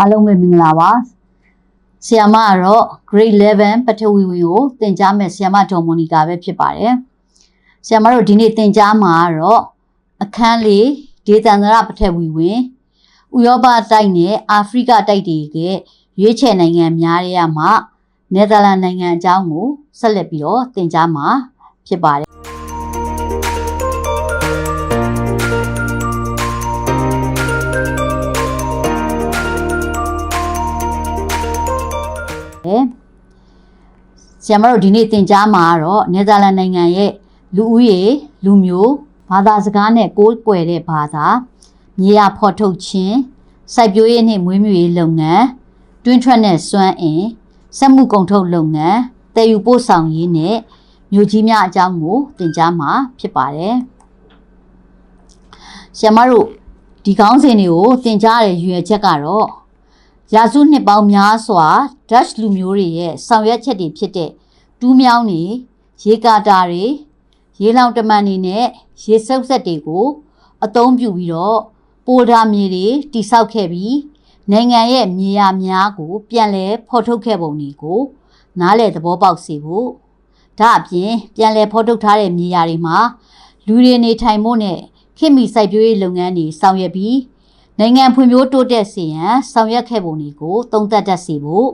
အားလုံးပဲမင်္ဂလာပါဆရာမကတော့ grade 11ပထဝီဝင်ကိုသင်ကြားမဲ့ဆရာမဒေါ်မိုနီကာပဲဖြစ်ပါတယ်ဆရာမတို့ဒီနေ့သင်ကြားမှာကတော့အခန်းလေးဒေသန္တရပထဝီဝင်ဥရောပတိုက်နဲ့အာဖရိကတိုက်တွေကရွေးချယ်နိုင်ငံများရဲ့မှာနယ်သာလန်နိုင်ငံအကြောင်းကိုဆက်လက်ပြီးတော့သင်ကြားမှာဖြစ်ပါတယ် ဆီယမတို့ဒီနေ့သင်ကြားမှာကတော့နယ်သာလန်နိုင်ငံရဲ့လူဦးရေလူမျိုးဘာသာစကားနဲ့ကိုးကွယ်တဲ့ဘာသာမြေယာဖော်ထုတ်ခြင်းစိုက်ပျိုးရေးနှင့်မွေးမြူရေးလုပ်ငန်းတွင်းထွက်နဲ့စွမ်းအင်စက်မှုကုန်ထုတ်လုပ်ငန်းတည်ယူပို့ဆောင်ရေးနဲ့မြို့ကြီးများအကြောင်းကိုသင်ကြားမှာဖြစ်ပါတယ်။ဆီယမတို့ဒီကောင်းစဉ်တွေကိုသင်ကြားတဲ့ရည်ရွယ်ချက်ကတော့ရာစုနှစ်ပေါင်းများစွာဒတ်လူမျိုးတွေရဲ့ဆောင်ရွက်ချက်တွေဖြစ်တဲ့ တူးမြောင်းတွေရေကာတာတွေရေလောင်တမန်တွေနဲ့ရေစုပ်ဆက်တွေကိုအသုံးပြုပြီးတော့ပိုဒါမြေတွေတိဆောက်ခဲ့ပြီးနိုင်ငံရဲ့မြေယာများကိုပြန်လည်ဖော်ထုတ်ခဲ့ပုံတွေကိုနားလည်သဘောပေါက်စေဖို့ဒါအပြင်ပြန်လည်ဖော်ထုတ်ထားတဲ့မြေယာတွေမှာလူတွေနေထိုင်ဖို့နဲ့ခေတ်မီစိုက်ပျိုးရေးလုပ်ငန်းတွေဆောင်ရွက်ပြီးနိုင်ငံဖွံ့ဖြိုးတိုးတက်စေရန်ဆောင်ရွက်ခဲ့ပုံတွေကိုသုံးသပ်တတ်စေဖို့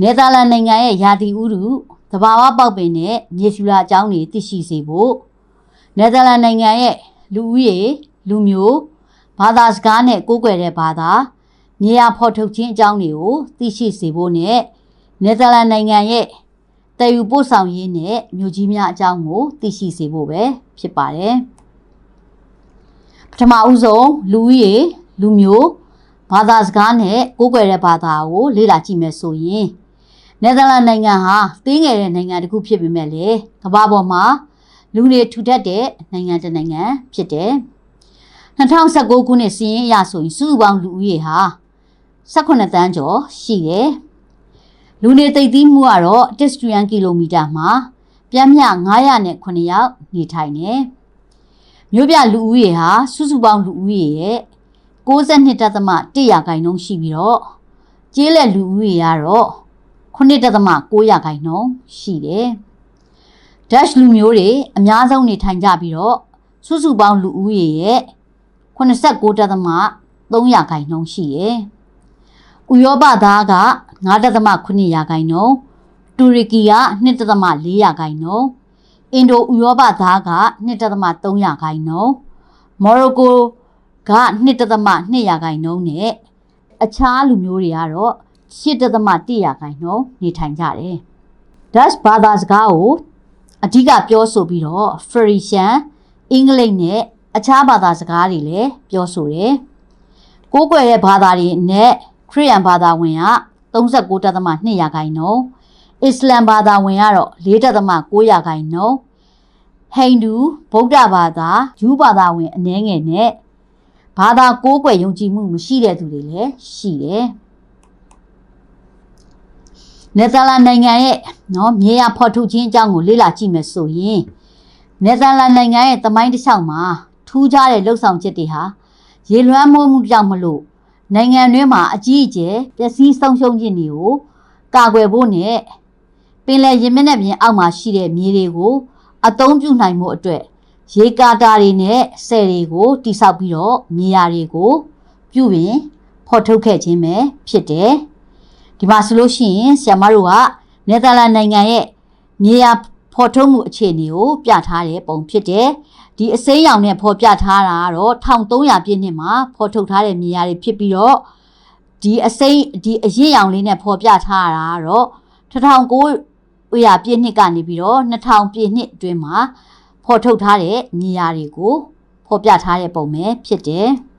နယ်သာလန်နိုင်ငံရဲ့ယာတီဥတုသ ဘာဝပေါက်ပင်နဲ့မြေရှူလာအကြောင်းတွေသိရှိစေဖို့နယ်သာလန်နိုင်ငံရဲ့လူဦးရေလူမျိုးဘာသာစကားနဲ့ကိုးကွယ်တဲ့ဘာသာမြေယာဖော်ထုတ်ခြင်းအကြောင်းတွေကိုသိရှိစေဖို့နဲ့နယ်သာလန်နိုင်ငံရဲ့တည်ယူပို့ဆောင်ရေးနဲ့မြို့ကြီးများအကြောင်းကိုသိရှိစေဖို့ပဲဖြစ်ပါတယ်ပထမဦးဆုံးလူဦးရေလူမျိုးဘာသာစကားနဲ့ကိုးကွယ်တဲ့ဘာသာကိုလေ့လာကြည့်မယ်ဆိုရင် နယ်သာလန်နိုင်ငံဟာသေးငယ်တဲ့နိုင်ငံတစ်ခုဖြစ်ပေမဲ့လေကမ္ဘာပေါ်မှာလူတွေထူထပ်တဲ့နိုင်ငံတစ်နိုင်ငံဖြစ်တယ်2019ခုနှစ်စီးရင်အရဆိုရင်စုစုပေါင်းလူဦးရေဟာ18တန်းကျော်ရှိတယ်လူနေသိပ်သီးမှုကတော့တစ်စတူရန်ကီလိုမီတာမှာပြန်မျှ909ယောက်နေထိုင်တယ်မြို့ပြလူဦးရေဟာစုစုပေါင်းလူဦးရေရဲ့62.1ရာခိုင်နှုန်းရှိပြီးတော့ကျေးလက်လူဦးရေကတော့ 9.9ရာခိုင်နှုန်းရှိတယ်။ Dutch လူမျိုးတွေအများဆုံးနေထိုင်ကြပြီးတော့စုစုပေါင်းလူဦးရေရဲ့89.3ရာခိုင်နှုန်းရှိတယ်။ဥရောပသားက9.9ရာခိုင်နှုန်းတူရကီက2.4ရာခိုင်နှုန်းအင်ဒိုဥရောပသားက2.3ရာခိုင်နှုန်းမော်ရိုကိုက2.2ရာခိုင်နှုန်းနဲ့အခြားလူမျိုးတွေကတော့ 8.1ရာခိုင်နှုန်းနေထိုင်ကြတယ်။ Dutch ဘာသာစကားကိုအဓိကပြောဆိုပြီးတော့ Frisian အင်္ဂလိပ်နဲ့အခြားဘာသာစကားတွေလည်းပြောဆိုတယ်။ကိုးကွယ်တဲ့ဘာသာတွေနဲ့ခရစ်ယာန်ဘာသာဝင်က39.2ရာခိုင်နှုန်းအစ္စလမ်ဘာသာဝင်ကတော့4.9ရာခိုင်နှုန်းဟိန္ဒူဗုဒ္ဓဘာသာဂျူးဘာသာဝင်အနည်းငယ်နဲ့ဘာသာကိုးကွယ်ယုံကြည်မှုမရှိတဲ့သူတွေလည်းရှိတယ် နယ်သာလန်နိုင်ငံရဲ့နော်မြေယာဖော်ထုတ်ခြင်းအကြောင်းကိုလေ့လာကြည့်မယ်ဆိုရင်နယ်သာလန်နိုင်ငံရဲ့သမိုင်းတစ်လျှောက်မှာထူးခြားတဲ့လှုပ်ဆောင်ချက်တွေဟာရေလွှမ်းမိုးမှုကြောင့်မလို့နိုင်ငံတွင်းမှာအကြီးအကျယ်ပျက်စီးဆုံးရှုံးခြင်းတွေကိုကာကွယ်ဖို့နဲ့ပင်လယ်ရင်မျက်နှာပြင်အောက်မှာရှိတဲ့မြေတွေကိုအသုံးပြုနိုင်မှုအတွက်ရေကာတာတွေနဲ့ဆယ်တွေကိုတိဆောက်ပြီးတော့မြေယာတွေကိုပြုပြင်ဖော်ထုတ်ခဲ့ခြင်းပဲဖြစ်တယ်။ ဒီမှာဆိုလို့ရှိရင်ဆရာမတို့ကနယ်သာလန်နိုင်ငံရဲ့မြေယာဖော်ထုတ်မှုအခြေအနေကိုပြထားတဲ့ပုံဖြစ်တယ်။ဒီအစိမ်းရောင်နဲ့ဖော်ပြထားတာကတော့1300ပြည့်နှစ်မှာဖော်ထုတ်ထားတဲ့မြေယာတွေဖြစ်ပြီးတော့ဒီအစိမ်းဒီအရင့်ရောင်လေးနဲ့ဖော်ပြထားတာကတော့1900ဥရပြည့်နှစ်ကနေပြီးတော့2000ပြည့်နှစ်အတွင်းမှာဖော်ထုတ်ထားတဲ့နေရာတွေကိုဖော်ပြထားတဲ့ပုံပဲဖြစ်တယ်။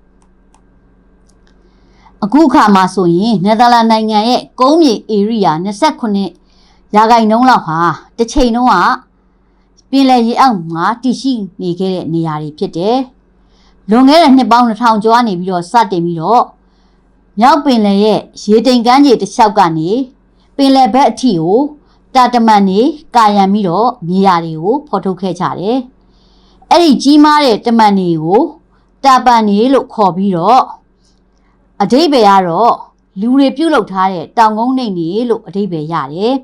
အခုအခါမှာဆိုရင်နယ်သာလန်နိုင်ငံရဲ့ကုန်းမြေ area 29ရာခိုင်နှုန်းလောက်ဟာတစ်ချိန်လုံးကပင်လယ်ရေအောက်မှာတည်ရှိနေခဲ့တဲ့နေရာတွေဖြစ်တယ်။လွန်ခဲ့တဲ့နှစ်ပေါင်း2000ကျော်ကနေပြီးတော့စတင်ပြီးတော့မြောက်ပင်လယ်ရဲ့ရေတိမ်ကမ်းခြေတစ်လျှောက်ကနေပင်လယ်ဘက်အထိကိုတာတမန်နေကာယံပြီးတော့မြေယာတွေကိုဖော်ထုတ်ခဲ့ကြတယ်။အဲ့ဒီကြီးမားတဲ့တမန်တွေကိုတာပန်နေလို့ခေါ်ပြီးတော့ အဓိပ္ပာယ်ကတော့လူတွေပြုတ်လုထားတဲ့တောင်ကုန်းနှိမ်နေလို့အဓိပ္ပာယ်ရတယ်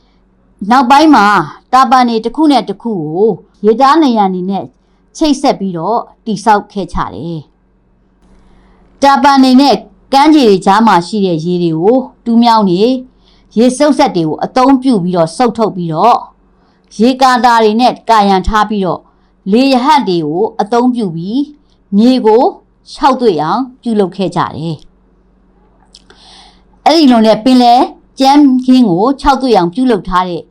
။နောက်ပိုင်းမှာတာပန်နေတစ်ခုနဲ့တစ်ခုကိုရေသားနေရန်နေနဲ့ချိတ်ဆက်ပြီးတော့တိဆောက်ခဲ့ကြတယ်။တာပန်နေနဲ့ကမ်းခြေတွေကြားမှာရှိတဲ့ရေတွေကိုတူးမြောင်းနေရေစုပ်ဆက်တွေကိုအသုံးပြုပြီးတော့စုပ်ထုတ်ပြီးတော့ရေကာတာတွေနဲ့ကာယံထားပြီးတော့လေရဟတ်တွေကိုအသုံးပြုပြီးမြေကို ခြောက်သွေ့အောင်ပြုလုပ်ခဲ့ကြတယ်။အဲ့ဒီလိုနဲ့ပင်လယ်ကျမ်းခင်းကိုခြောက်သွေ့အောင်ပြုလုပ်ထားတဲ့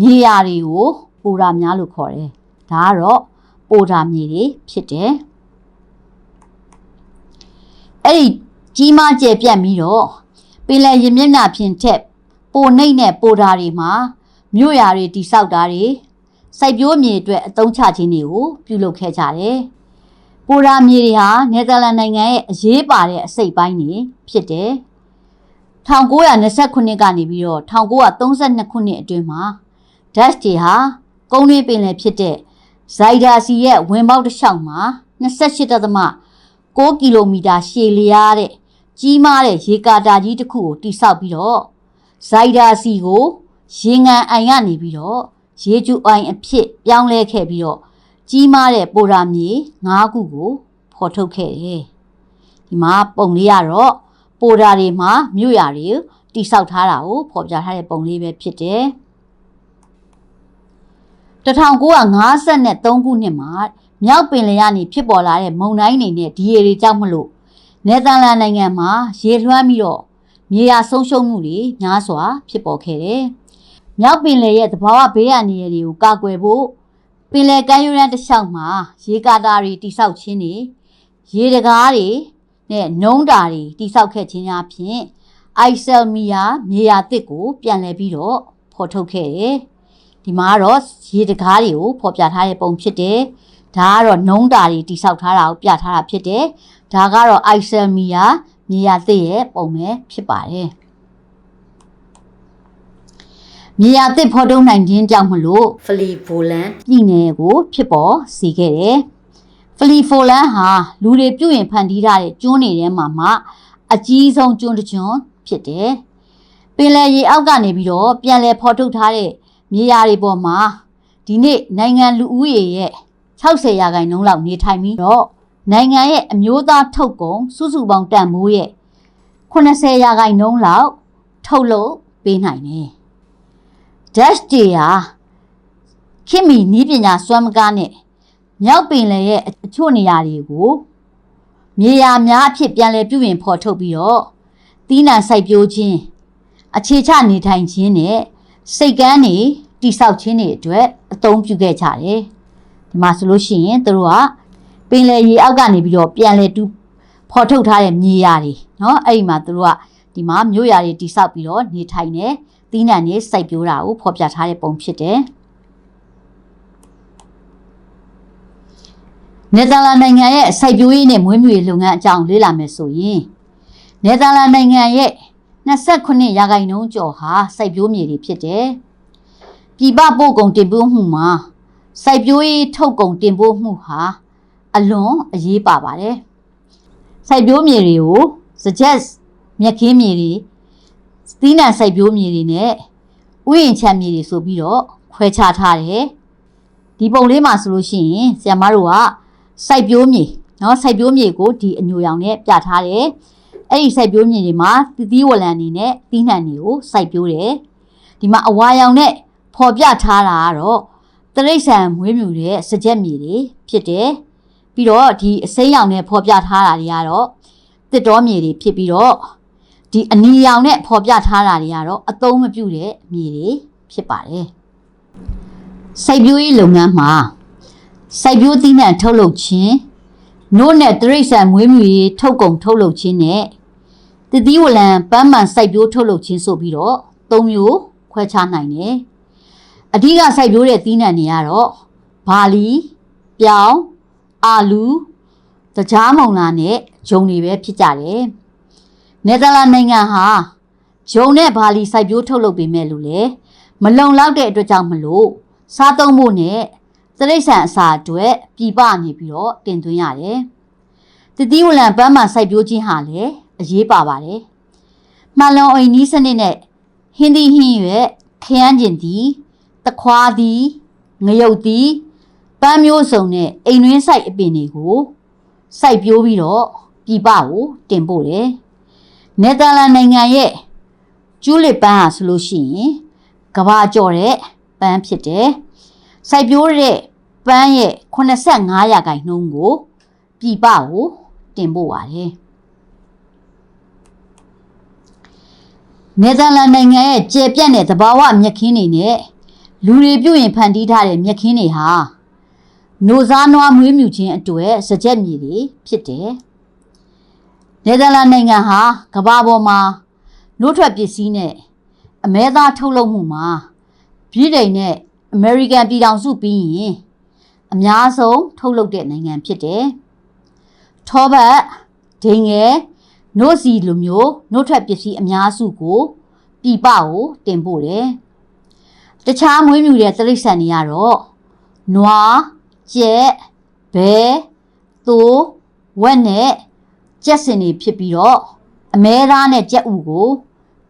မြေယာတွေကိုပိုရာများလို့ခေါ်တယ်။ဒါကတော့ပိုရာမြေတွေဖြစ်တယ်။အဲ့ဒီကြီးမားကျယ်ပြန့်ပြီးတော့ပင်လယ်ရင်မျက်နှာဖြင့်ထက်ပိုနှိမ့်တဲ့ပိုဓာတွေမှာမြို့ရာတွေတိဆောက်တာတွေစိုက်ပျိုးမြေအတွက်အသုံးချခြင်းတွေကိုပြုလုပ်ခဲ့ကြတယ်။ ပိုဓာမြေတွေဟာနယ်သာလန်နိုင်ငံရဲ့အရေးပါတဲ့အစိတ်ပိုင်းတွေဖြစ်တယ်။1929ကနေပြီးတော့1932ခုနှစ်အတွင်းမှာဒက်တွေဟာကုန်းတွင်းပင်လယ်ဖြစ်တဲ့ဇိုင်ဒါစီရဲ့ဝင်ပေါက်တစ်လျှောက်မှာ28.6ကီလိုမီတာရှည်လျားတဲ့ကြီးမားတဲ့ရေကာတာကြီးတစ်ခုကိုတိဆောက်ပြီးတော့ဇိုင်ဒါစီကိုရေငန်အိုင်ကနေပြီးတော့ရေကျူအိုင်အဖြစ်ပြောင်းလဲခဲ့ပြီးတော့ ကြီးမားတဲ့ပိုရာမြေ၅ခုကိုဖော်ထုတ်ခဲ့တယ်။ဒီမှာပုံလေးကတော့ပိုရာတွေမှာမြို့ရာတွေတိဆောက်ထားတာကိုဖော်ပြထားတဲ့ပုံလေးပဲဖြစ်တယ်။1953ခုနှစ်မှာမြောက်ပင်လယ်ကနေဖြစ်ပေါ်လာတဲ့မုန်တိုင်းတွေနဲ့ဒီရေတွေကြောင့်မလို့နယ်သာလန်နိုင်ငံမှာရေလွှမ်းပြီးတော့မြေယာဆုံးရှုံးမှုတွေများစွာဖြစ်ပေါ်ခဲ့တယ်။မြောက်ပင်လယ်ရဲ့သဘာဝဘေးအန္တရာယ်တွေကိုကာကွယ်ဖို့ ပင်လယ်ကမ်းရိုးတန်းတစ်လျှောက်မှာရေကာတာတွေတိစောက်ခြင်းတွေရေတကားတွေနဲ့နှုံးတာတွေတိစောက်ခဲ့ခြင်းအပြင်အိုက်ဆယ်မီယာမြေယာတစ်ကို ပြန်လည်ပြီးတော့ဖော်ထုတ်ခဲ့တယ်။ဒီမှာတော့ရေတကားတွေကိုဖော်ပြထားတဲ့ပုံဖြစ်တယ်။ဒါကတော့နှုံးတာတွေတိစောက်ထားတာကိုပြထားတာဖြစ်တယ်။ဒါကတော့အိုက်ဆယ်မီယာမြေယာသစ်ရဲ့ပုံပဲဖြစ်ပါတယ်။ မြေယာသစ်ဖော်ထုတ်နိုင်ခြင်းကြောင့်မလို့ဖလီဖိုလန်ပြည်နယ်ကိုဖြစ်ပေါ်စေခဲ့တယ်။ဖလီဖိုလန်ဟာလူတွေပြုတ်ရင်ဖန်တီးထားတဲ့ကျွန်းတွေထဲမှာမှအကြီးဆုံးကျွန်းတစ်ကျွန်းဖြစ်တယ်။ပင်လယ်ရေအောက်ကနေပြီးတော့ပြန်လည်ဖော်ထုတ်ထားတဲ့မြေယာတွေပေါ်မှာဒီနေ့နိုင်ငံလူဦးရေရဲ့60ရာခိုင်နှုန်းလောက်နေထိုင်ပြီးတော့နိုင်ငံရဲ့အမျိုးသားထုတ်ကုန်စုစုပေါင်းတန်ဖိုးရဲ့80ရာခိုင်နှုန်းလောက်ထုတ်လုပ်ပေးနိုင်တယ်။ Dash တွေဟာခင်မီနီးပညာစွမ်းမကားနဲ့မြောက်ပင်လယ်ရဲ့အချို့နေရာတွေကိုမြေယာများအဖြစ်ပြန်လည်ပြုပြင်ဖော်ထုတ်ပြီးတော့တီးနှံစိုက်ပျိုးခြင်းအခြေချနေထိုင်ခြင်းနဲ့စိတ်ကန်းတွေတိဆောက်ခြင်းတွေအတွက်အသုံးပြုခဲ့ကြတယ်။ဒီမှာဆိုလို့ရှိရင်တို့ကပင်လယ်ရေအောက်ကနေပြီးတော့ပြန်လဲတူးဖော်ထုတ်ထားတဲ့မြေယာတွေเนาะအဲ့ဒီမှာသူတို့ကဒီမှာမြို့ယာတွေတိဆောက်ပြီးတော့နေထိုင်နေ သီးနှံတွေစိုက်ပျိုးတာကိုဖော်ပြထားတဲ့ပုံဖြစ်တယ်နယ်သာလန်နိုင်ငံရဲ့စိုက်ပျိုးရေးနဲ့မွေးမြူရေးလုပ်ငန်းအကြောင်းလေ့လာမယ်ဆိုရင်နယ်သာလန်နိုင်ငံရဲ့29ရာခိုင်နှုန်းကျော်ဟာစိုက်ပျိုးမြေတွေဖြစ်တယ်။ပြည်ပပို့ကုန်တင်ပို့မှုမှာစိုက်ပျိုးရေးထုတ်ကုန်တင်ပို့မှုဟာအလွန်အရေးပါပါတယ်။စိုက်ပျိုးမြေတွေကို suggest မြက်ခင်းမြေတွေ သီးနှံစိုက်ပျိုးမြေတွေနဲ့ဥယျာဉ်ချမ်းမြေတွေဆိုပြီးတော့ခွဲခြားထားတယ်။ဒီပုံလေးမှာဆိုလို့ရှိရင်ဆရာမတို့ကစိုက်ပျိုးမြေเนาะစိုက်ပျိုးမြေကိုဒီအညိုရောင်နဲ့ပြထားတယ်။အဲ့ဒီစိုက်ပျိုးမြေတွေမှာသီးသီးဝလံနေနဲ့သီးနှံတွေကိုစိုက်ပျိုးတယ်။ဒီမှာအဝါရောင်နဲ့ဖော်ပြထားတာကတော့တရိษံမွေးမြူတဲ့စကြက်မြေတွေဖြစ်တယ်။ပြီးတော့ဒီအစိမ်းရောင်နဲ့ဖော်ပြထားတာတွေကတော့တစ်တော်မြေတွေဖြစ်ပြီးတော့ ဒီအနီရောင်နဲ့ဖော်ပြထားတာတွေကတော့အသုံးမပြုတဲ့မြေတွေဖြစ်ပါတယ်စိုက်ပျိုးရေးလုပ်ငန်းမှာစိုက်ပျိုးသီးနှံထုတ်လုပ်ခြင်းနို့နဲ့တရိษံမွေးမြူရေးထုတ်ကုန်ထုတ်လုပ်ခြင်းနဲ့တတိဝလံပန်းမှန်စိုက်ပျိုးထုတ်လုပ်ခြင်းဆိုပြီးတော့သုံးမျိုးခွဲခြားနိုင်တယ်အဓိကစိုက်ပျိုးတဲ့သီးနှံတွေကတော့ဘာလီပြောင်းအာလူတကြားမုံလာနဲ့ဂျုံတွေပဲဖြစ်ကြတယ်။ နယ်သာလန်နိုင်ငံဟာဂျုံနဲ့ဘာလီစိုက်ပျိုးထုတ်လုပ်ပေမဲ့လို့လေမလုံလောက်တဲ့အတွက်ကြောင့်မလို့စားသုံးဖို့နဲ့တရိษံအစာအတွက်ပြည်ပနေပြီးတော့တင်သွင်းရတယ်။တတိဝလံပန်းမှစိုက်ပျိုးခြင်းဟာလည်းအရေးပါပါတယ်မှန်လွန်အိမ်နီးစနစ်နဲ့ဟင်းသီးဟင်းရွက်ခရမ်းကျင်သည်တခွားသည်ငရုတ်သည်ပန်းမျိုးစုံနဲ့အိမ်တွင်းဆိုင်အပင်တွေကိုစိုက်ပျိုးပြီးတော့ပြည်ပကိုတင်ပို့တယ်။ နယ်သာလန်နိုင်ငံရဲ့ကျူးလစ်ပန်းဟာဆိုလို့ရှိရင်ကဘာကျော်တဲ့ပန်းဖြစ်တယ်။စိုက်ပျိုးတဲ့ပန်းရဲ့85ရာခိုင်နှုန်းကိုပြည်ပကိုတင်ပို့ပါတယ်။နယ်သာလန်နိုင်ငံရဲ့ကျေပြန့်တဲ့သဘာဝမြက်ခင်းတွေနဲ့လူတွေပြုတ်ရင်ဖန်တီးထားတဲ့မြက်ခင်းတွေဟာနိုစားနွားမွေးမြူခြင်းအတွက်စကြက်မြေတွေဖြစ်တယ်။ နယ်သာလန်နိုင်ငံဟာကမ္ဘာပေါ်မှာနှုတ်ထွက်ပစ္စည်းနဲ့အမဲသားထုတ်လုပ်မှုမှာဗြိတိန်နဲ့အမေရိကန်ပြည်ထောင်စုပြီးရင်အများဆုံးထုတ်လုပ်တဲ့နိုင်ငံဖြစ်တယ်။ထောဘတ်ဒိန်ငယ်နို့စီလိုမျိုးနှုတ်ထွက်ပစ္စည်းအများစုကိုပြည်ပကိုတင်ပို့တယ်။တခြားမွေးမြူတဲ့တိရစ္ဆာန်တွေကတော့နွားကြက်ဘဲသိုးဝက်နဲ့ ကြက်စင်တွေဖြစ်ပြီးတော့အမဲသားနဲ့ကြက်ဥကို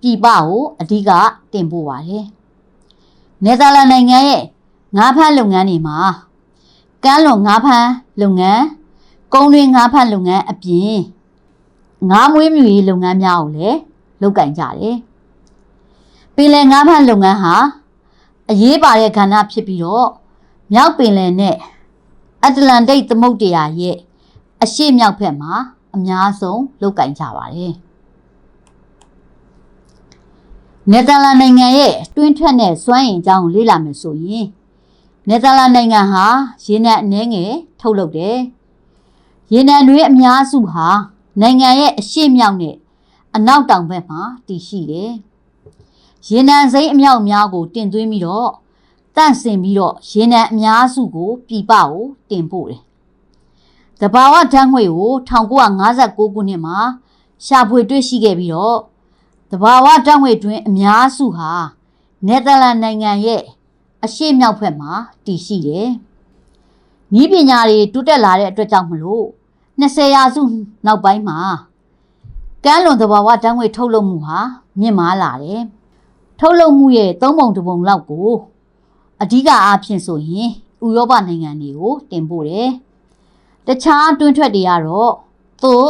ပြည်ပကိုအဓိကတင်ပို့ပါတယ်။နယ်သာလန်နိုင်ငံရဲ့ငါးဖမ်းလုပ်ငန်းတွေမှာကမ်းလွန်ငါးဖမ်းလုပ်ငန်းကုန်းတွင်းငါးဖမ်းလုပ်ငန်းအပြင်ငါးမွေးမြူရေးလုပ်ငန်းများကိုလည်းလုပ်ကင်ကြတယ်။ပင်လယ်ငါးဖမ်းလုပ်ငန်းဟာအရေးပါတဲ့ကဏ္ဍဖြစ်ပြီးတော့မြောက်ပင်လယ်နဲ့အတ္တလန္တိတ်သမုဒ္ဒရာရဲ့အရှေ့မြောက်ဘက်မှာ အများဆုံးလုပ်ကင်ကြပါတယ်။နယ်သာလန်နိုင်ငံရဲ့တွင်းထွက်တဲ့စွမ်းအင်အကြောင်းကိုလေ့လာမယ်ဆိုရင်နယ်သာလန်နိုင်ငံဟာရေနံအနှဲငယ်ထုတ်လုပ်တယ်။ရေနံတွေအများစုဟာနိုင်ငံရဲ့အရှေ့မြောက်နဲ့အနောက်တောင်ဘက်မှာတည်ရှိတယ်။ရေနံစိမ်းအမြောက်အများကိုတင်သွင်းပြီးတော့တန့်စင်ပြီးတော့ရေနံအများစုကိုပြည်ပကိုတင်ပို့တယ်။ တဘာဝဓာတ်ငွေကို1959ခုနှစ်မှာရှာဖွေတွေ့ရှိခဲ့ပြီးတော့တဘာဝဓာတ်ငွေတွင်အများစုဟာနယ်သာလန်နိုင်ငံရဲ့အရှေ့မြောက်ဘက်မှာတည်ရှိတယ်။ဤပညာတွေတိုးတက်လာတဲ့အတွက်ကြောင့်မလို့20ရာစုနောက်ပိုင်းမှာကမ်းလွန်သဘာဝဓာတ်ငွေထုတ်လုပ်မှုဟာမြင့်မားလာတယ်။ထုတ်လုပ်မှုရဲ့သုံးပုံတစ်ပုံလောက်ကိုအဓိကအားဖြင့်ဆိုရင်ဥရောပနိုင်ငံတွေကိုတင်ပို့တယ်။ တခြားတွင်းထွက်တွေကတော့သို့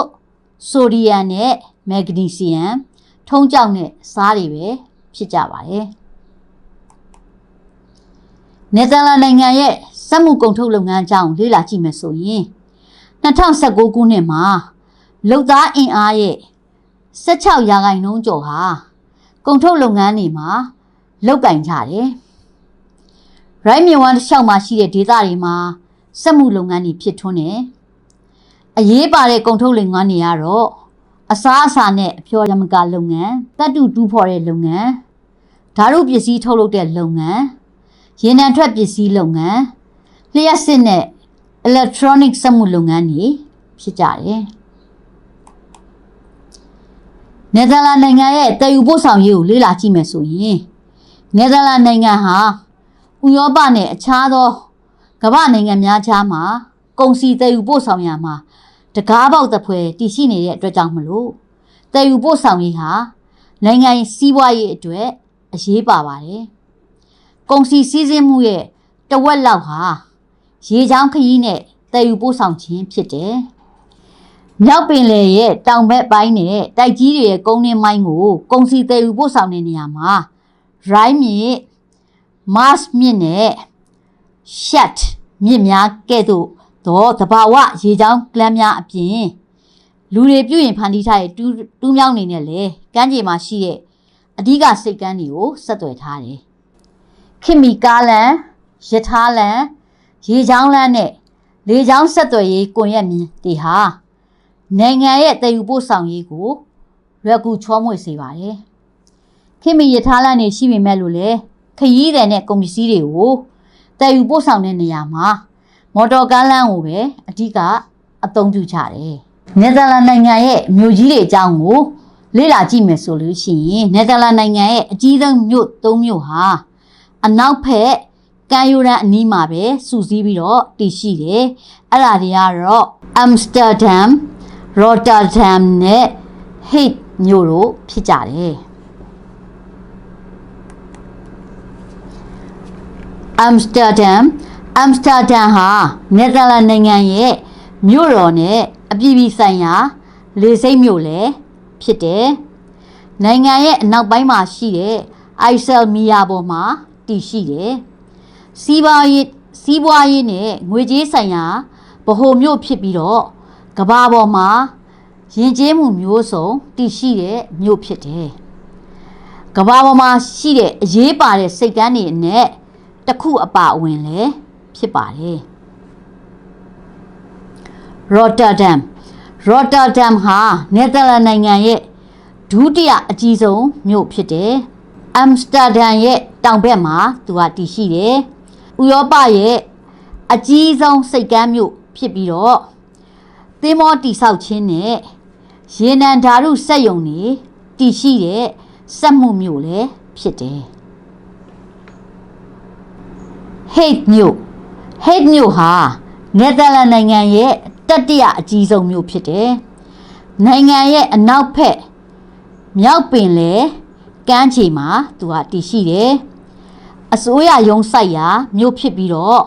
ဆိုဒီယမ်နဲ့မက်ဂနီဆီယမ်ထုံးကြောက်နဲ့စားတွေပဲဖြစ်ကြပါတယ်။နယ်သာလန်နိုင်ငံရဲ့စက်မှုကုန်ထုတ်လုပ်ငန်းအကြောင်းလေ့လာကြည့်မယ်ဆိုရင်2019ခုနှစ်မှာလုံသားအင်အားရဲ့16ရာခိုင်နှုန်းကျော်ဟာကုန်ထုတ်လုပ်ငန်းတွေမှာလောက်ကင်ကြတယ်။ရိုင်းမြဝမ်တစ်လျှောက်မှာရှိတဲ့ဒေသတွေမှာ စက်မှုလုပ်ငန်းတွေဖြစ်ထွန်းတယ်။အရေးပါတဲ့ကုန်ထုတ်လုပ်ငန်းတွေကတော့အစားအစာနဲ့အဖျော်ယမကလုပ်ငန်းတတ်တူတူးဖော်တဲ့လုပ်ငန်းဓာတ်ရုပ်ပစ္စည်းထုတ်လုပ်တဲ့လုပ်ငန်းရေနံထွက်ပစ္စည်းလုပ်ငန်းလျှက်စစ်နဲ့ electronic စက်မှုလုပ်ငန်းတွေဖြစ်ကြတယ်နယ်သာလန်နိုင်ငံရဲ့တည်ယူပို့ဆောင်ရေးကိုလေ့လာကြည့်မယ်ဆိုရင်နယ်သာလန်နိုင်ငံဟာဥရောပနဲ့အခြားသော ကမ္ဘာနိုင်ငံများခြားမှာကုန်စည်တည်ယူပို့ဆောင်ရမှာတကားပေါက်တစ်ဖွဲတည်ရှိနေတဲ့အတွက်ကြောင့်မလို့တည်ယူပို့ဆောင်ရေးဟာနိုင်ငံစီးပွားရေးအတွက်အရေးပါပါတယ်။ကုန်စည်စည်းစိမ်မှုရဲ့တဝက်လောက်ဟာရေချောင်းခရီးနဲ့တည်ယူပို့ဆောင်ခြင်းဖြစ်တယ်။မြောက်ပင်လယ်ရဲ့တောင်ဘက်ပိုင်းနဲ့တိုက်ကြီးတွေရဲ့ကုန်းနှင်းမိုင်းကိုကုန်စည်တည်ယူပို့ဆောင်တဲ့နေရာမှာရိုင်းမြစ်မတ်မြစ်နဲ့ ရှက်မြစ်များကဲ့သို့သောတဘာဝရေချောင်းကလမ်းများအပြင်လူတွေပြုရင်ဖန်တီးထားတဲ့တူးတူးမြောင်းနေနဲ့လေကမ်းခြေမှာရှိတဲ့အဓိကစိတ်ကမ်းတွေကိုဆက်သွယ်ထားတယ်။ခင်မီကားလန်ယထာလန်ရေချောင်းလန်းနဲ့လေချောင်းဆက်သွယ်ရေးကွန်ရက်မြင်တွေဟာနိုင်ငံရဲ့တည်ယူပို့ဆောင်ရေးကိုလွယ်ကူချောမွေ့စေပါတယ်။ခင်မီယထာလန်နေရှိပေမဲ့လို့လေခရီးတယ်နဲ့ကုန်ပစ္စည်းတွေကို တည်ယူပို့ဆောင်တဲ့နေရာမှာမော်တော်ကားလမ်းကိုပဲအဓိကအသုံးပြုကြတယ်။နယ်သာလန်နိုင်ငံရဲ့မြို့ကြီးတွေအကြောင်းကိုလေ့လာကြည့်မယ်ဆိုလို့ရှိရင်နယ်သာလန်နိုင်ငံရဲ့အကြီးဆုံးမြို့၃မြို့ဟာအနောက်ဘက်ကမ်းရိုးတန်းအနီးမှာပဲစူးစီးပြီးတော့တည်ရှိတယ်။အဲ့ဒါတွေကတော့ Amsterdam, Rotterdam နဲ့ Hague မြို့တို့ဖြစ်ကြတယ် အမ်စတာဒမ်အမ်စတာဒမ်ဟာနယ်သာလန်နိုင်ငံရဲ့မြို့တော်နဲ့အပြည်ပြည်ဆိုင်ရာ လေဆိပ်မြို့လည်းဖြစ်တယ်။နိုင်ငံရဲ့အနောက်ပိုင်းမှာရှိတဲ့အိုက်ဆယ်မီယာပေါ်မှာတည်ရှိတယ်။စီးပွားရေးစီးပွားရေးနဲ့ငွေကြေးဆိုင်ရာဗဟိုမြို့ဖြစ်ပြီးတော့ကမ္ဘာပေါ်မှာယဉ်ကျေးမှုမျိုးစုံတည်ရှိတဲ့မြို့ဖြစ်တယ်။ကမ္ဘာပေါ်မှာရှိတဲ့အရေးပါတဲ့စိတ်ကမ်းတွေနဲ့ တစ်ခုအပါအဝင်လည်းဖြစ်ပါတယ်။ Rotterdam Rotterdam ဟာနယ်သာလန်နိုင်ငံရဲ့ဒုတိယအကြီးဆုံးမြို့ဖြစ်တယ်။ Amsterdam ရဲ့တောင်ဘက်မှာသူကတည်ရှိတယ်။ဥရောပရဲ့အကြီးဆုံးစိတ်ကမ်းမြို့ဖြစ်ပြီးတော့သင်းမောတိဆောက်ခြင်းနဲ့ရေနံဓာတုစက်ယုံတွေတည်ရှိတဲ့စက်မှုမြို့လည်းဖြစ်တယ်။ Hague မြို့ Hague မြို့ဟာနယ်သာလန်နိုင်ငံရဲ့တတိယအကြီးဆုံးမြို့ဖြစ်တယ်။နိုင်ငံရဲ့အနောက်ဘက်မြောက်ပင်လေကမ်းခြေမှာသူကတည်ရှိတယ်။အစိုးရရုံးဆိုင်ရာမြို့ဖြစ်ပြီးတော့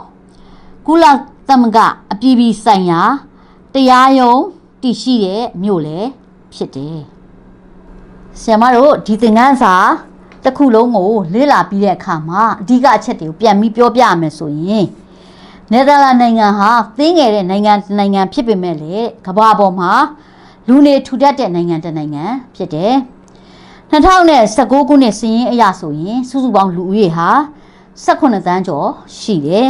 ကုလသမဂ္ဂအပြည်ပြည်ဆိုင်ရာတရားရုံးတည်ရှိတဲ့မြို့လည်းဖြစ်တယ်။ဆရာမတို့ဒီသင်ခန်းစာ တစ်ခုလုံးကိုလေ့လာပြီးတဲ့အခါမှာအဓိကအချက်တွေကိုပြန်ပြီးပြောပြရမယ်ဆိုရင်နယ်သာလန်နိုင်ငံဟာသင်းငယ်တဲ့နိုင်ငံတစ်နိုင်ငံဖြစ်ပေမဲ့လေကမ္ဘာပေါ်မှာလူနေထူထပ်တဲ့နိုင်ငံတစ်နိုင်ငံဖြစ်တယ်။2019ခုနှစ်စီးရင်အရဆိုရင်စုစုပေါင်းလူဦးရေဟာ18သန်းကျော်ရှိတယ်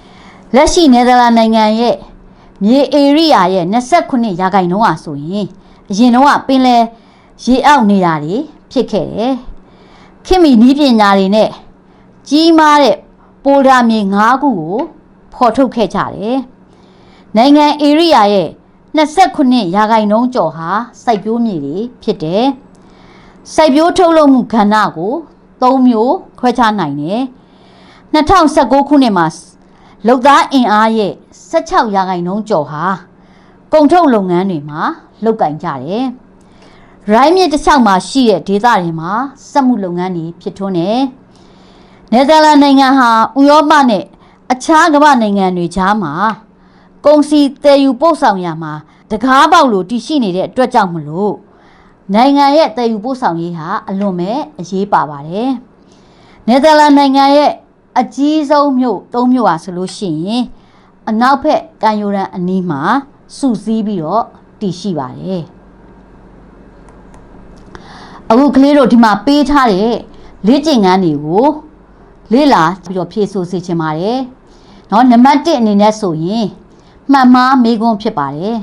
။လက်ရှိနယ်သာလန်နိုင်ငံရဲ့မြေဧရိယာရဲ့29ရာခိုင်နှုန်းဟာဆိုရင်အရင်တော့ပင်လယ်ရေအောက်နေရာတွေဖြစ်ခဲ့တယ်။ ခင်မီနီးပညာတွေနဲ့ကြီးမားတဲ့ပိုဒါမြေ၅ခုကိုဖော်ထုတ်ခဲ့ကြတယ်။နိုင်ငံဧရိယာရဲ့29ရာခိုင်နှုန်းကျော်ဟာစိုက်ပျိုးမြေတွေဖြစ်တယ်။စိုက်ပျိုးထုတ်လုပ်မှုကဏ္ဍကို၃မျိုးခွဲခြားနိုင်တယ်။2019ခုနှစ်မှာလုံသားအင်အားရဲ့16ရာခိုင်နှုန်းကျော်ဟာကုန်ထုတ်လုပ်ငန်းတွေမှာလုပ်ကင်ကြတယ်။ ရိုင်းမြစ်တစ်လျှောက်မှာရှိတဲ့ဒေသတွေမှာစက်မှုလုပ်ငန်းတွေဖြစ်ထွန်းတယ်။နယ်သာလန်နိုင်ငံဟာဥရောပနဲ့အခြားကမ္ဘာနိုင်ငံတွေကြားမှာကုန်စည်တည်ယူပို့ဆောင်ရမှာတကားပေါက်လိုတည်ရှိနေတဲ့အတွက်ကြောင့်မလို့နိုင်ငံရဲ့တည်ယူပို့ဆောင်ရေးဟာအလွန်ပဲအရေးပါပါတယ်။နယ်သာလန်နိုင်ငံရဲ့အကြီးဆုံးမြို့၃မြို့ဟာဆိုလို့ရှိရင်အနောက်ဘက်ကံရိုရန်အနီးမှာစုစည်းပြီးတော့တည်ရှိပါတယ်။ အခုကလေးတို့ဒီမှာပေးထားတဲ့လေ့ကျင့်ခန်းတွေကိုလေ့လာပြီးတော့ဖြည့်ဆို့စေချင်ပါတယ်။နော်နံပါတ်1အနေနဲ့ဆိုရင်မှန်မှားမေးခွန်းဖြစ်ပါတယ်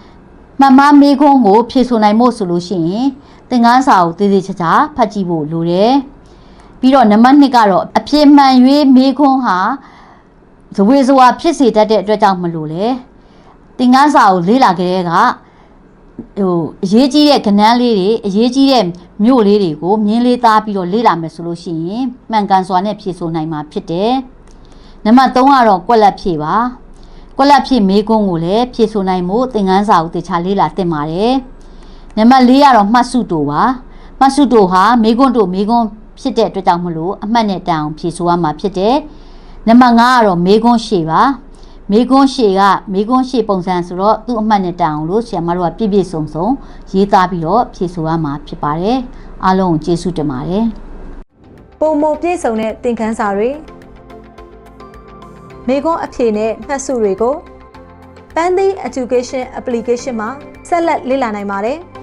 ။မှန်မှားမေးခွန်းကိုဖြည့်ဆို့နိုင်ဖို့ဆိုလို့ရှိရင်သင်ခန်းစာကိုသေသေးချာချာဖတ်ကြည့်ဖို့လိုတယ်။ပြီးတော့နံပါတ်2ကတော့အပြည့်မှန်၍မေးခွန်းဟာဇဝေဇဝါဖြစ်စေတတ်တဲ့အတွက်ကြောင့်မလို့လေ။သင်ခန်းစာကိုလေ့လာကြတဲ့က ဟိုအရေးကြီးတဲ့ကဏ္ဍလေးတွေအရေးကြီးတဲ့မြို့လေးတွေကိုမြင်းလေးသားပြီးတော့လေ့လာမယ်ဆိုလို့ရှိရင်မှန်ကန်စွာနဲ့ဖြည့်ဆို့နိုင်မှာဖြစ်တယ်။နံပါတ်3ကတော့ကွက်လက်ဖြည့်ပါ။ကွက်လက်ဖြည့်မေးခွန်းကိုလည်းဖြည့်ဆို့နိုင်မှုသင်ခန်းစာကိုတခြားလေ့လာသင်ပါတယ်။နံပါတ်4ကတော့မှတ်စုတိုပါ။မှတ်စုတိုဟာမေးခွန်းတိုမေးခွန်းဖြစ်တဲ့အတွက်ကြောင့်မလို့အမှတ်နဲ့တန်အောင်ဖြည့်ဆို့ရမှာဖြစ်တယ်။နံပါတ်5ကတော့မေးခွန်းရှေ့ပါ။ မေကွန်းရှေကမေကွန်းရှေပုံစံဆိုတော့သူ့အမှတ်နဲ့တန်အောင်လို့ဆရာမတို့ကပြည့်ပြည့်စုံစုံရေးသားပြီးတော့ဖြည့်ဆို့ရမှာဖြစ်ပါတယ်အားလုံးကိုကျေးဇူးတင်ပါတယ်ပုံမပြည့်စုံတဲ့သင်ခန်းစာတွေမိခွန်းအဖြေနဲ့မှတ်စုတွေကို Pandy Education Application မှာဆက်လက်လေ့လာနိုင်ပါတယ်။